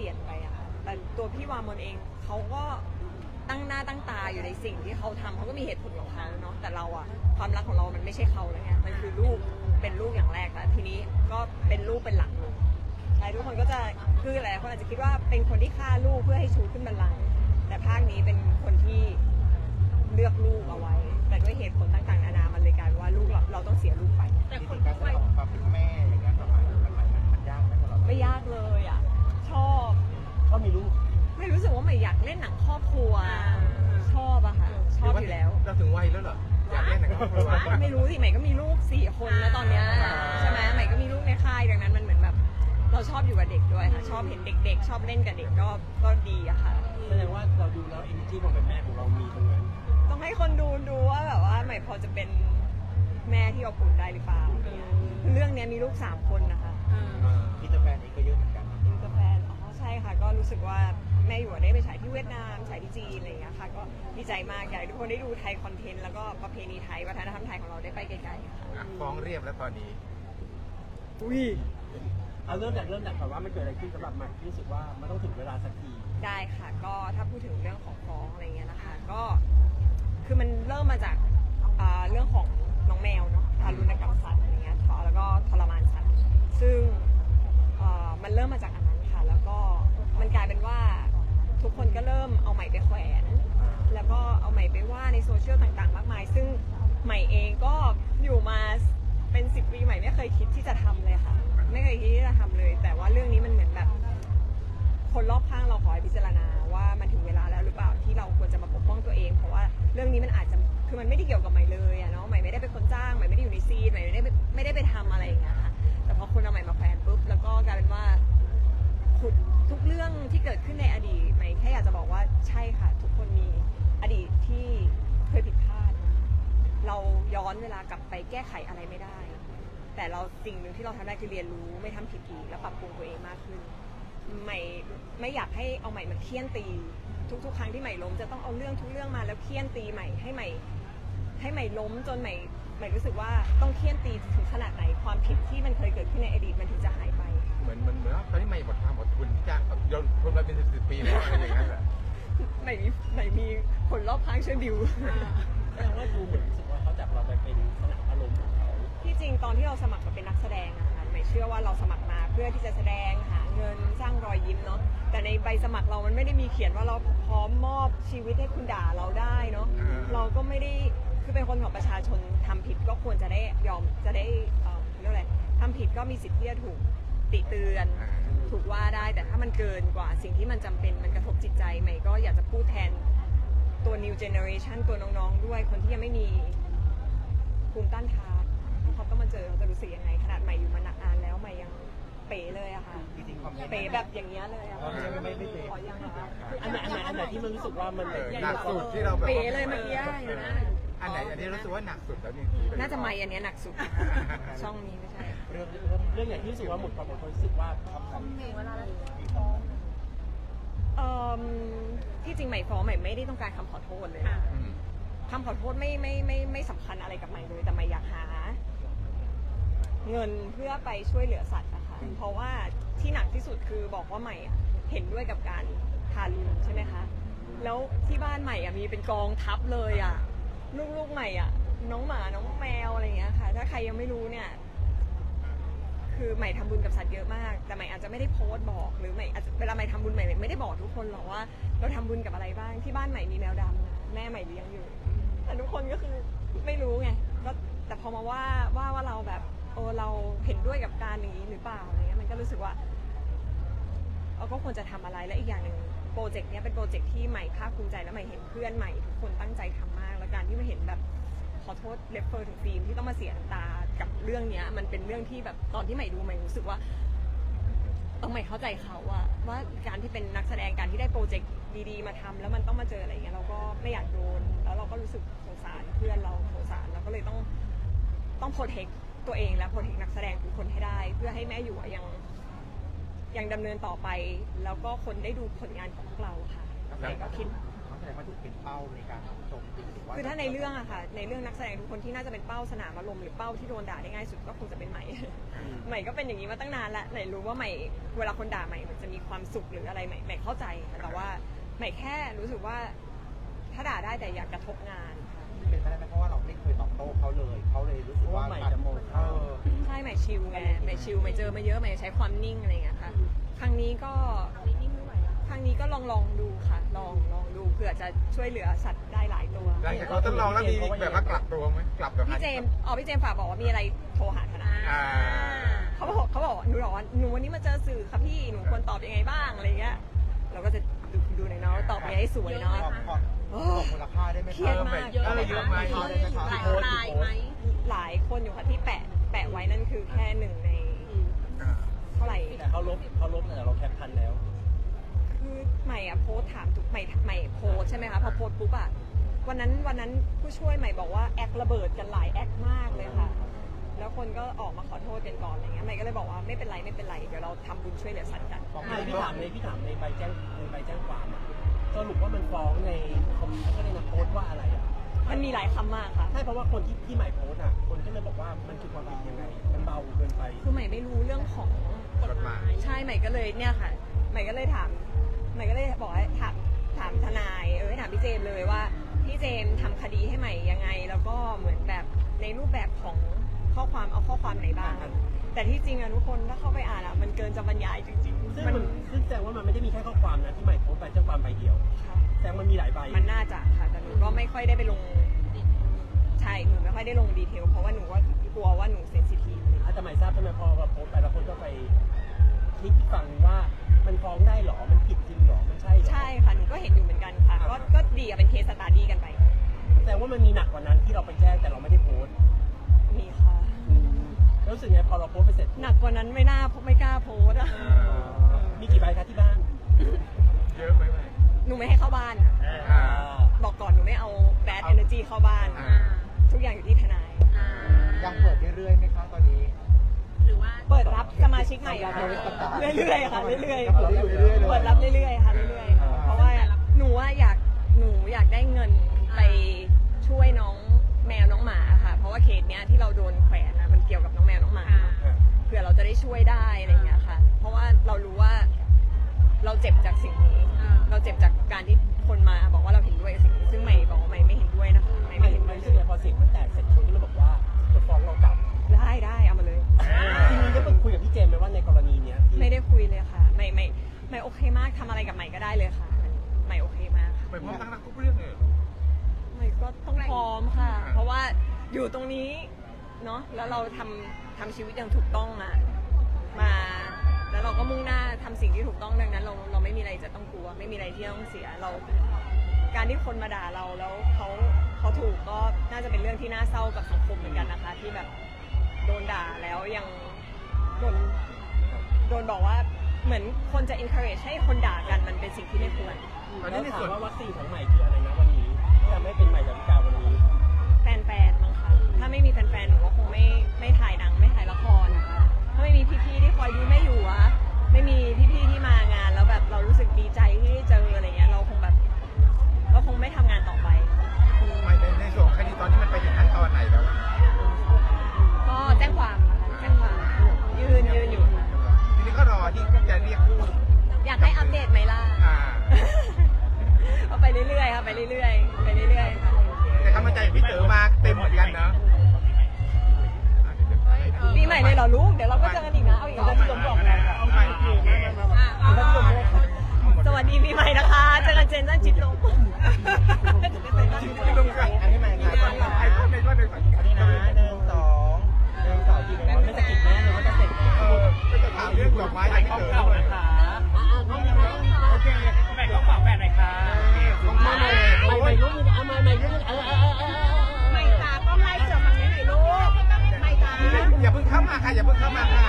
ปลี่ยนไปอะค่ะแต่ตัวพี่วามนเองเขาก็ตั้งหน้าตั้งตาอยู่ในสิ่งที่เขาทำเขาก็มีเหตุผลของเขาเนาะแต่เราอะความรักของเรามันไม่ใช่เขาเลยไงมันคือลูกเป็นลูกอย่างแรกแต่ทีนี้ก็เป็นลูกเป็นหลักเลยหลายทุกคนก็จะคือหลายคนอาจจะคิดว่าเป็นคนที่ฆ่าลูกเพื่อให้ชูขึ้นบัลลังก์แต่ภาคนี้เป็นคนที่เลือกลูกเอาไว้ แต่ด้วยเหตุผลต่างๆนานามันเลยกลายเป็นว่าลูกเราเราต้องเสียลูกไปแต่คนการแสดงของความเป็นแม่อย่างเงี้ยสมัยมันมันมันยากไหมสำหรับเราไม่ยากเลย หนังครอบครัว ชอบอะค่ะ ชอบอยู่แล้วเราถึงวัยแล้วเหรอ อยากเล่นหนังครอบครัว ไม่รู้สิใหม่ก็มีลูกสี่คนแล้วตอนเนี้ยใช่ไหมใหม่ก็มีลูกในค่ายดังนั้นมันเหมือนแบบ เราชอบอยู่กับเด็กด้วยค่ะ ชอบเห็นเด็ก ๆ ชอบเล่นกับเด็กก็ก็ดีอะค่ะ แสดงว่าเราดูแล้วเอเนจีความเป็นแม่ของเรามีตรงนั้นต้องให้คนดูดูว่าแบบว่าใหม่พอจะเป็นแม่ที่อบอุ่นได้หรือเปล่าเรื่องเนี้ยมีลูกสามคนนะคะอินเตอร์แฟนนี้ก็เยอะเหมือนกัน อินเตอร์แฟนอ๋อ ใช่ค่ะก็รู้สึกว่าแม่อยู่ได้ไปฉายที่เวียดนามฉายที่จีนอะไรอย่างเงี้ยค่ะก็ดีใจมากอยากให้ทุกคนได้ดูไทยคอนเทนต์แล้วก็ประเพณีไทยวัฒนธรรมไทยของเราได้ไปไกลๆค่ะอะฟ้องเรียบแล้วตอนนี้ อุ้ยเอาเริ่มจากเริ่มจากก่อนว่ามันเกิดอะไรขึ้นสำหรับใหม่ที่รู้สึกว่ามันต้องถึงเวลาสักทีได้ค่ะก็ถ้าพูดถึงเรื่องของฟ้องอะไรเงี้ยนะคะก็คือมันเริ่มมาจากอ่าเรื่องของน้องแมวเนาะทารุณกรรมสัตว์อะไรเงี้ยทอแล้วก็ทรมานสัตว์ซึ่งเอ่อมันเริ่มมาจากอันนั้นค่ะแล้วก็ มันกลายเป็นว่าทุกคนก็เริ่มเอาใหม่ไปแขวน แล้วก็เอาใหม่ไปว่าในโซเชียลต่างๆ มากมาย ซึ่งใหม่เองก็อยู่มาเป็นสิบปีใหม่ไม่เคยคิดที่จะทำเลยค่ะ ไม่เคยคิดที่จะทำเลย แต่ว่าเรื่องนี้มันเหมือนแบบ คนรอบข้างเราขอให้พิจารณาว่ามันถึงเวลาแล้วหรือเปล่าที่เราควรจะมาปกป้องตัวเอง เพราะว่าเรื่องนี้มันอาจจะคือมันไม่ได้เกี่ยวกับใหม่เลยอะเนาะใหม่ไม่ได้เป็นคนจ้างใหม่ไม่ได้อยู่ในซีนใหม่ไม่ได้ไม่ได้ไปทำอะไรอย่างเงี้ยค่ะแต่พอคนเอาใหม่มาแขวนปุ๊บแล้วก็กลายเป็นว่า ขุดทุกเรื่องที่เกิดขึ้นในอดีตใหมแค่อยากจะบอกว่าใช่ค่ะ ทุกคนมีอดีตที่เคยผิดพลาด เราย้อนเวลากลับไปแก้ไขอะไรไม่ได้ แต่เราสิ่งหนึ่งที่เราทำได้คือเรียนรู้ไม่ทำผิดอีกและปรับปรุงตัวเองมากขึ้นใหม่ไม่อยากให้เอาใหม่มาเคี่ยนตี ทุกๆ ครั้งที่ใหม่ล้มจะต้องเอาเรื่องทุกเรื่องมาแล้วเคี่ยนตีใหม่ให้ใหม่ ให้ใหม่ล้มจนใหม่ใหม่รู้สึกว่าต้องเคี่ยนตีถึงขนาดไหนความผิดที่มันเคยเกิดขึ้นในอดีตมันถึงจะหายไป เหมือนเหมือนเหมือนว่าตอนนี้ไม่หมดความ อดทนที่จ้างแบบยนทนมาเป็นสิบปีแล้วอะไรอย่างเงี้ยแหละใหม่มีใหม่มีคนรอบข้างช่วยดิว แสดงว่าดูเหมือนรู้สึกว่าเขาจับเราไปเป็นสนามอารมณ์ของเขาที่จริงตอนที่เราสมัครมาเป็นนักแสดงอะค่ะใหม่เชื่อว่าเราสมัครมาเพื่อที่จะแสดงหาเงินสร้างรอยยิ้มเนาะแต่ในใบสมัครเรามันไม่ได้มีเขียนว่าเราพร้อมมอบชีวิตให้คุณด่าเราได้เนาะเราก็ไม่ได้คือเป็นคนของประชาชนทำผิดก็ควรจะได้ยอมจะได้เอ่อเรียกว่าอะไรทำผิดก็มีสิทธิ์ที่จะถูก ติเตือนอ่าถูกว่าได้แต่ถ้ามันเกินกว่าสิ่งที่มันจำเป็นมันกระทบจิตใจใหม่ก็อยากจะพูดแทนตัว new generation ตัวน้องๆ ด้วยคนที่ยังไม่มีภูมิต้านทานเขาต้องมาเจอเขาจะรู้สึกยังไง ขนาดใหม่อยู่มานักนานแล้วใหม่ยังเป๋เลยอะค่ะ จริงๆคอมเมนต์เป๋แบบอย่างเงี้ยเลยอะอ๋อไม่ไม่ไม่เป๋ ขอยังเหรอคะอันไหนอันไหนอันไหนที่มันรู้สึกว่ามันเออหนักสุดที่เราแบบเป๋ว่าเลยเมื่อกี้เห็นไหมอันไหนอันนี้รู้สึกว่าหนักสุดแล้วนี่น่าจะไม่อันเนี้ยหนักสุด ช่องนี้ไม่ใช่เรื่องเรื่องเรื่องอย่างที่รู้สึกว่าหมดความอดทนรู้สึกว่าเอ่มที่จริงใหม่ฟ้องใหม่ไม่ได้ต้องการคำขอโทษเลยอืมคำขอโทษไม่ไม่ไม่ไม่สำคัญอะไรกับใหม่เลยแต่ใหม่อยากหา เงินเพื่อไปช่วยเหลือสัตว์นะคะเพราะว่าที่หนักที่สุดคือบอกว่าใหม่อะเห็นด้วยกับการทารุณใช่ไหมคะแล้วที่บ้านใหม่อะมีเป็นกองทัพเลยอะลูกๆใหม่อะน้องหมาน้องแมวอะไรอย่างเงี้ยค่ะ ถ้าใครยังไม่รู้เนี่ย คือใหม่ทำบุญกับสัตว์เยอะมาก แต่ใหม่อาจจะไม่ได้โพสต์บอกหรือใหม่อาจจะเวลาใหม่ทำบุญใหม่ไม่ได้บอกทุกคนหรอกว่า เราทำบุญกับอะไรบ้างที่บ้านใหม่มีแมวดำนะแม่ใหม่เลี้ยงอยู่ แต่ทุกคนก็คือไม่รู้ไงก็แต่พอมาว่าว่าว่าเราแบบโอ้เราเห็นด้วยกับการอย่างนี้หรือเปล่าอะไรเงี้ยมันก็รู้สึกว่าเราก็ควรจะทำอะไรและอีกอย่างหนึ่งโปรเจกต์เนี้ยเป็นโปรเจกต์ที่ใหม่ภาคภูมิใจและใหม่เห็นเพื่อนใหม่ทุกคนตั้งใจทำมาก แล้วการที่มาเห็นแบบขอโทษเลฟเฟอร์ถึงฟิล์มที่ต้องมาเสียน้ำตา กับเรื่องเนี้ย มันเป็นเรื่องที่แบบตอนที่ใหม่ดูใหม่รู้สึกว่าเออใหม่เข้าใจเขาอะว่าการที่เป็นนักแสดงการที่ได้โปรเจกต์ดีๆ มาทำแล้วมันต้องมาเจออะไรอย่างเงี้ยเราก็ไม่อยากโดนแล้วเราก็รู้สึกสงสารเพื่อนเราสงสารเราก็เลยต้องต้องโปรเทคตัวเองและโปรเทคนักแสดงทุกคนให้ได้ เพื่อให้แม่อยู่ยังยังดำเนินต่อไป แล้วก็คนได้ดูผลงานของพวกเราค่ะใหม่ก็คิด แสดงว่าถูกเป็นเป้าในการโจมตีหรือว่าคือถ้าในเรื่องอะค่ะ ในเรื่องนักแสดงทุกคนที่น่าจะเป็นเป้าสนามอารมณ์หรือเป้าที่โดนด่าได้ง่ายสุดก็คงจะเป็นใหม่ ใหม่ก็เป็นอย่างนี้มาตั้งนานแล้วไหนรู้ว่าใหม่เวลาคนด่าใหม่มันจะมีความสุขหรืออะไรใหม่ใหม่เข้าใจค่ะแต่ว่าใหม่แค่รู้สึกว่าถ้าด่าได้แต่อยากกระทบงานค่ะเป็นไปได้ไหมเพราะว่าเราไม่เคยตอบโต้เขาเลยเขาเลยรู้สึกว่าว่าใหม่จะโมงเออใช่ใหม่ชิลไงใหม่ชิลใหม่เจอมาเยอะใหม่ใช้ความนิ่งอะไรอย่างเงี้ยค่ะครั้งนี้ก็ครั้งนี้ก็ลองลองดูค่ะ ลองลองดูเผื่อ จะช่วยเหลือสัตว์ได้หลายตัว หลังจากเราทดลองแล้วมีแบบว่ากลับตัวไหมกลับแบบพี่เจมส์อ๋อพี่เจมส์ฝากบอกว่ามีอะไรโทรหาทนายอ่า เขาบอกเขาบอกว่าหนูบอกว่าหนูวันนี้มาเจอสื่อครับพี่หนูควรตอบยังไงบ้างอะไรเงี้ยเราก็จะดูดูหน่อยเนาะตอบยังไงให้สวยเนาะพอพอบอกมูลค่าได้ไหมเครียดมากเออเยอะไหมพอได้ไหมครับหลายโพสต์รายไหม หลายคนอยู่ค่ะที่แปะแปะไว้นั่นคือแค่หนึ่งในเท่าไหร่ แต่เขาลบเขาลบแต่เราแคปทันแล้ว คือใหม่อะโพสต์ถามทุกใหม่ใหม่โพสต์ใช่ไหมคะพอโพสต์ปุ๊บอะวันนั้นวันนั้นผู้ช่วยใหม่บอกว่าแอคระเบิดกันหลายแอคมากเลยค่ะ แล้วคนก็ออกมาขอโทษกันก่อนอะไรเงี้ยใหม่ก็เลยบอกว่าไม่เป็นไรไม่เป็นไรเดี๋ยวเราทำบุญช่วยเหลือสัตว์กันไม่พี่ถามในพี่ถามในใบแจ้งในใบแจ้งความอะสรุปว่ามันฟ้องในคอมก็เลยนะโพสต์ว่าอะไรอะมันมีหลายคำมากค่ะ ใช่เพราะว่าคนที่ที่ใหม่โพสต์อะคนก็เลยบอกว่ามันคือความผิดยังไง มันเบาเกินไป คือใหม่ไม่รู้เรื่องของกฎหมาย ใช่ใหม่ก็เลยเนี่ยค่ะ ใหม่ก็เลยถาม ใหม่ก็เลยบอกให้ถามถามทนายเออให้ถามพี่เจมส์เลยว่าพี่เจมส์ทำคดีให้ใหม่ยังไง แล้วก็เหมือนแบบในรูปแบบของข้อความเอาข้อความไหนบ้างแต่ที่จริงอะทุกคนถ้าเข้าไปอ่านอะมันเกินจะบรรยายจริงซึ่งๆมันมันซึ่งแสดงว่ามันไม่ได้มีแค่ข้อความนะที่ใหม่โพสต์ใบแจ้งความใบเดียว ค่ะ แสดงมันมีหลายใบ มันน่าจะค่ะแต่หนูก็ไม่ค่อยได้ไปลงใช่หนูไม่ค่อยได้ลงดีเทล เพราะว่าหนูว่ากลัวว่าหนูเซนซิทีฟอาจจะใหม่ทราบใช่ไหมพอเราโพสต์ไปแล้วคนก็ไป คลิกฟังว่ามันฟ้องได้เหรอ มันผิดจริงเหรอ มันใช่เหรอ ใช่ค่ะ หนูก็เห็นอยู่เหมือนกันค่ะ ก็ก็ดีอะเป็นเคสสตาร์ดี้กันไปแสดงว่ามันมีหนักกว่านั้นที่เราไปแจ้ง สมาชิกใหม่อะค่ะเรื่อยๆค่ะเรื่อยๆเปิดรับเรื่อยๆค่ะเรื่อยๆค่ะเพราะว่าหนูว่าอยากหนูอยากได้เงินไปช่วยน้องแมวน้องหมาค่ะ เพราะว่าเคสเนี้ยที่เราโดนแขวนอะมันเกี่ยวกับน้องแมวน้องหมา เผื่อเราจะได้ช่วยได้อะไรอย่างเงี้ยค่ะ เพราะว่าเรารู้ว่า เราเจ็บจากสิ่งนี้ เราเจ็บจากการที่คนมาบอกว่าเราเห็นด้วยกับสิ่งนี้ซึ่งไม่บอกว่าไม่ไม่เห็นด้วยนะคะไม่ไม่ไม่เห็นด้วย รู้สึกไงพอเสียงมันแตกเสร็จคนก็เลยบอกว่าจะฟ้องเรากลับ ได้ได้เอามาเลย จริงๆได้ไปคุยกับพี่เจมส์ไหมว่าในกรณีเนี้ยที่ไม่ได้คุยเลยค่ะ ไม่ไม่ไม่โอเคมากทำอะไรกับใหม่ก็ได้เลยค่ะใหม่โอเคมากค่ะไปพร้อมตั้งรักทุกเรื่องเลยเหรอ ใหม่ก็ต้องพร้อมค่ะ เพราะว่าอยู่ตรงนี้เนาะแล้วเราทำทำชีวิตอย่างถูกต้องมามา แล้วเราก็มุ่งหน้าทำสิ่งที่ถูกต้องดังนั้น เราเราไม่มีอะไรจะต้องกลัว ไม่มีอะไรที่ต้องเสียเรา การที่คนมาด่าเราแล้วเขาเขาถูกก็น่าจะเป็นเรื่องที่น่าเศร้ากับสังคมเหมือนกันนะคะ ที่แบบ โดนด่าแล้วยังโดนโดนบอกว่าเหมือนคนจะ encourage ให้คนด่ากันมันเป็นสิ่งที่ไม่ควรตอนนี้แล้วในถาส่วมนว่าวัคซีนของใหม่คืออะไรนะวันนี้ที่ทำให้เป็นใหม่ดาวิกาวันนี้แฟนๆมั้งคะถ้าไม่มีแฟนๆหนูก็คงไม่ไม่ถ่ายหนังไม่ถ่ายละครนะคะ เดตไหมล่ะอ่าก็ไปเรื่อยๆค่ะไปเรื่อยๆไปเรื่อยๆค่ะแต่กำลังใจพี่เต๋อมาเต็มเหมือนกันเนาะปีใหม่เลยเหรอลูกเดี๋ยวเราก็เจอกันอีกนะเอาอีกเอาแล้วที่ผมบอกนะเอาไปโอเคมามาอะเอาที่ผมบอกสวัสดีปีใหม่นะคะเจอกันเจนจันจิตลงที่ลงกันอันนี้ใหม่ค่ะไอ้คนในว่าในฝันอันนี้นะหนึ่งสองหนึ่งสองทีหนึ่งมันไม่สะกิดแม่เลยว่าจะเสร็จเออก็จะถามเรื่องดอกไม้จากพี่เต๋อด้วยโอ อย่าเพิ่งเข้ามาค่ะ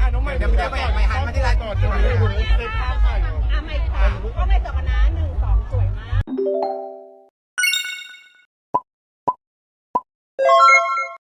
อะน้องใหม่เดี๋ยวเดี๋ยวไปไปหันมาที่ร้านก่อนเดี๋ยวคุณคุณเป็นภาพถ่ายอะไม่ตาก็ไม่เสือกันนะหนึ่งสองสวยมาก